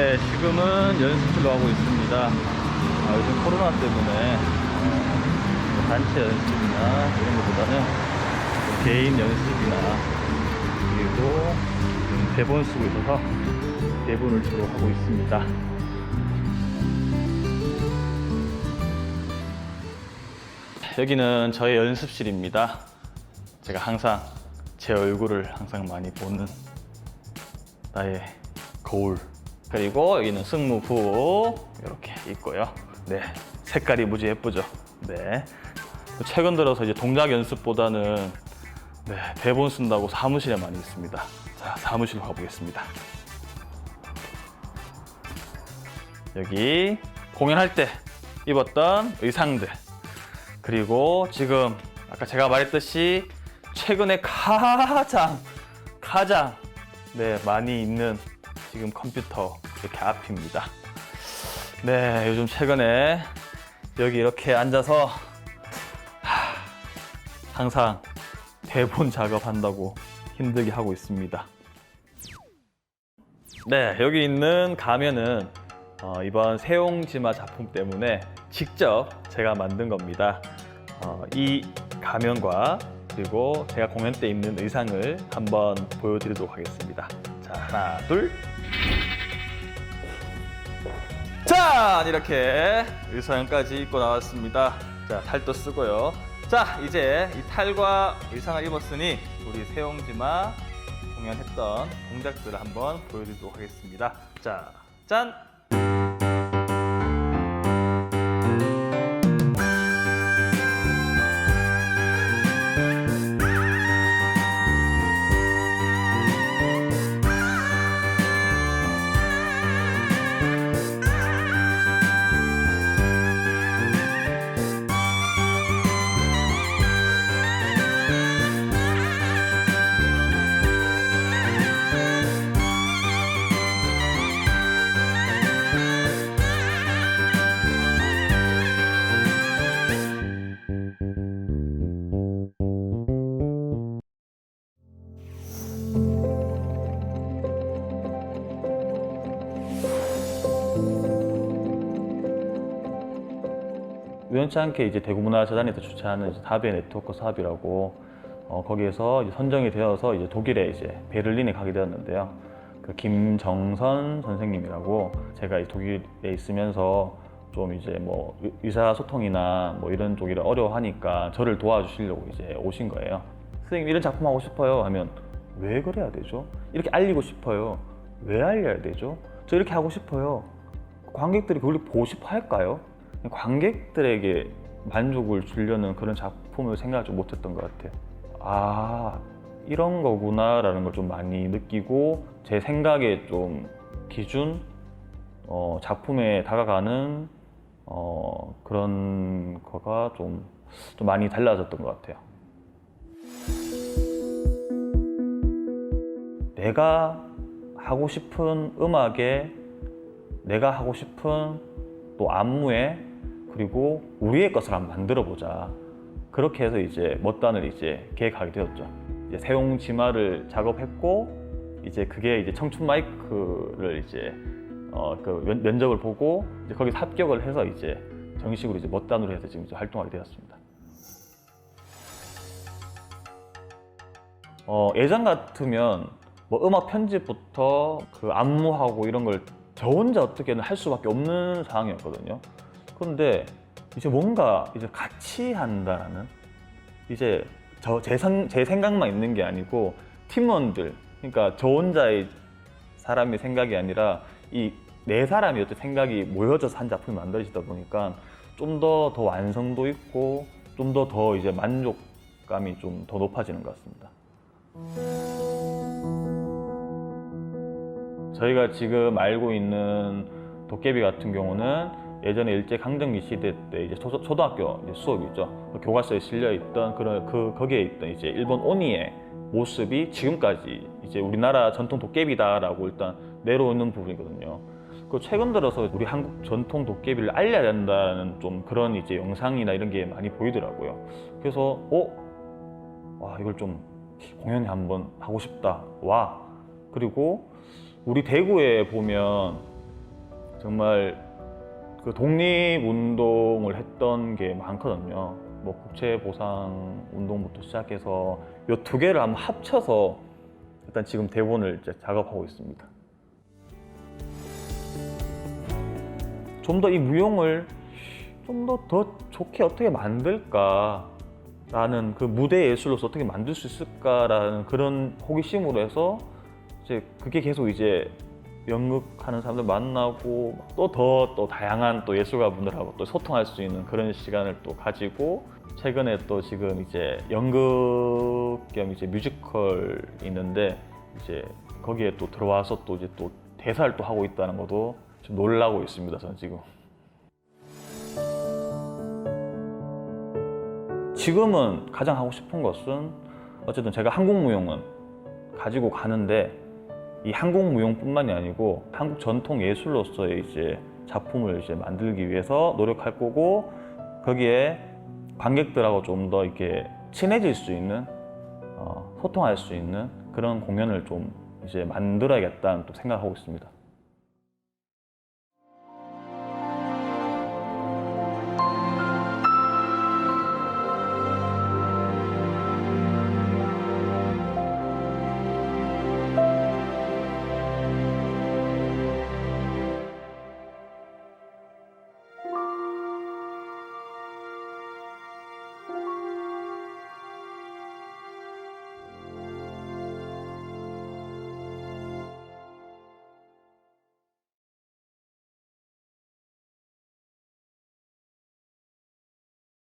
네, 지금은 연습실로 하고 있습니다. 아, 요즘 코로나 때문에 어, 뭐 단체 연습이나 이런 것보다는 뭐 개인 연습이나 그리고 대본 쓰고 있어서 대본을 주로 하고 있습니다. 여기는 저의 연습실입니다. 제가 항상 제 얼굴을 항상 많이 보는 나의 거울. 그리고 여기는 승무부 이렇게 있고요. 네, 색깔이 무지 예쁘죠. 네. 최근 들어서 이제 동작 연습보다는 네, 대본 쓴다고 사무실에 많이 있습니다. 자, 사무실로 가보겠습니다. 여기 공연할 때 입었던 의상들 그리고 지금 아까 제가 말했듯이 최근에 가장 가장 네 많이 있는 지금 컴퓨터 이렇게 앞입니다. 네 요즘 최근에 여기 이렇게 앉아서 하, 항상 대본 작업한다고 힘들게 하고 있습니다. 네 여기 있는 가면은 어, 이번 세용지마 작품 때문에 직접 제가 만든 겁니다. 어, 이 가면과 그리고 제가 공연 때 입는 의상을 한번 보여드리도록 하겠습니다. 자, 하나, 둘. 자, 이렇게 의상까지 입고 나왔습니다. 자, 탈도 쓰고요. 자, 이제 이 탈과 의상을 입었으니 우리 세용지마 공연했던 동작들을 한번 보여드리도록 하겠습니다. 자, 짠! 않게 이제 대구문화재단에서 주최하는 이제 다비의 네트워크 사업이라고 어, 거기에서 이제 선정이 되어서 이제 독일에 이제 베를린에 가게 되었는데요. 그 김정선 선생님이라고 제가 이 독일에 있으면서 좀 이제 뭐 의- 의사소통이나 뭐 이런 쪽이라 어려워하니까 저를 도와주시려고 이제 오신 거예요. 선생님 이런 작품 하고 싶어요 하면 왜 그래야 되죠? 이렇게 알리고 싶어요. 왜 알려야 되죠? 저 이렇게 하고 싶어요. 관객들이 그걸 보고 싶어 할까요? 관객들에게 만족을 주려는 그런 작품을 생각하지 못했던 것 같아요. 아, 이런 거구나라는 걸 좀 많이 느끼고 제 생각의 좀 기준, 어, 작품에 다가가는 어, 그런 거가 좀, 좀 많이 달라졌던 것 같아요. 내가 하고 싶은 음악에 내가 하고 싶은 또 안무에 그리고 우리의 것을 한번 만들어 보자. 그렇게 해서 이제 멋단을 이제 계획하게 되었죠. 이제 세용 지마를 작업했고 이제 그게 이제 청춘 마이크를 이제 어 그 면접을 보고 이제 거기서 합격을 해서 이제 정식으로 이제 멋단으로 해서 지금 이제 활동하게 되었습니다. 어, 예전 같으면 뭐 음악 편집부터 그 안무하고 이런 걸 저 혼자 어떻게든 할 수밖에 없는 상황이었거든요. 그런데 이제 뭔가 이제 같이 한다는 이제 저제제 생각만 있는 게 아니고 팀원들 그러니까 저 혼자의 사람의 생각이 아니라 이 네 사람이 어떤 생각이 모여져서 한 작품이 만들어지다 보니까 좀 더더 완성도 있고 좀더더 이제 만족감이 좀 더 높아지는 것 같습니다. 저희가 지금 알고 있는 도깨비 같은 경우는 예전에 일제 강점기 시대 때 이제 초, 초등학교 이제 수업이죠. 그 교과서에 실려 있던 그런 그 거기에 있던 이제 일본 오니의 모습이 지금까지 이제 우리나라 전통 도깨비다라고 일단 내려오는 부분이거든요. 그 최근 들어서 우리 한국 전통 도깨비를 알려야 된다는 좀 그런 이제 영상이나 이런 게 많이 보이더라고요. 그래서 어, 와 이걸 좀 공연에 한번 하고 싶다. 와 그리고 우리 대구에 보면 정말 그 독립 운동을 했던 게 많거든요. 뭐 국채 보상 운동부터 시작해서 이 두 개를 한번 합쳐서 일단 지금 대본을 이제 작업하고 있습니다. 좀 더 이 무용을 좀 더 더 좋게 어떻게 만들까 라는 그 무대 예술로서 어떻게 만들 수 있을까라는 그런 호기심으로 해서 이제 그게 계속 이제 연극하는 사람들 만나고 또더또 다양한 또 예술가 분들하고 또 소통할 수 있는 그런 시간을 또 가지고 최근에 또 지금 이제 연극 겸 이제 뮤지컬 있는데 이제 거기에 또 들어와서 또 이제 또 대사를 또 하고 있다는 것도 좀 놀라고 있습니다. 저는 지금. 지금은 가장 하고 싶은 것은 어쨌든 제가 한국 무용은 가지고 가는데 이 한국 무용뿐만이 아니고 한국 전통 예술로서의 이제 작품을 이제 만들기 위해서 노력할 거고 거기에 관객들하고 좀 더 이렇게 친해질 수 있는 어, 소통할 수 있는 그런 공연을 좀 이제 만들어야겠다는 또 생각하고 있습니다.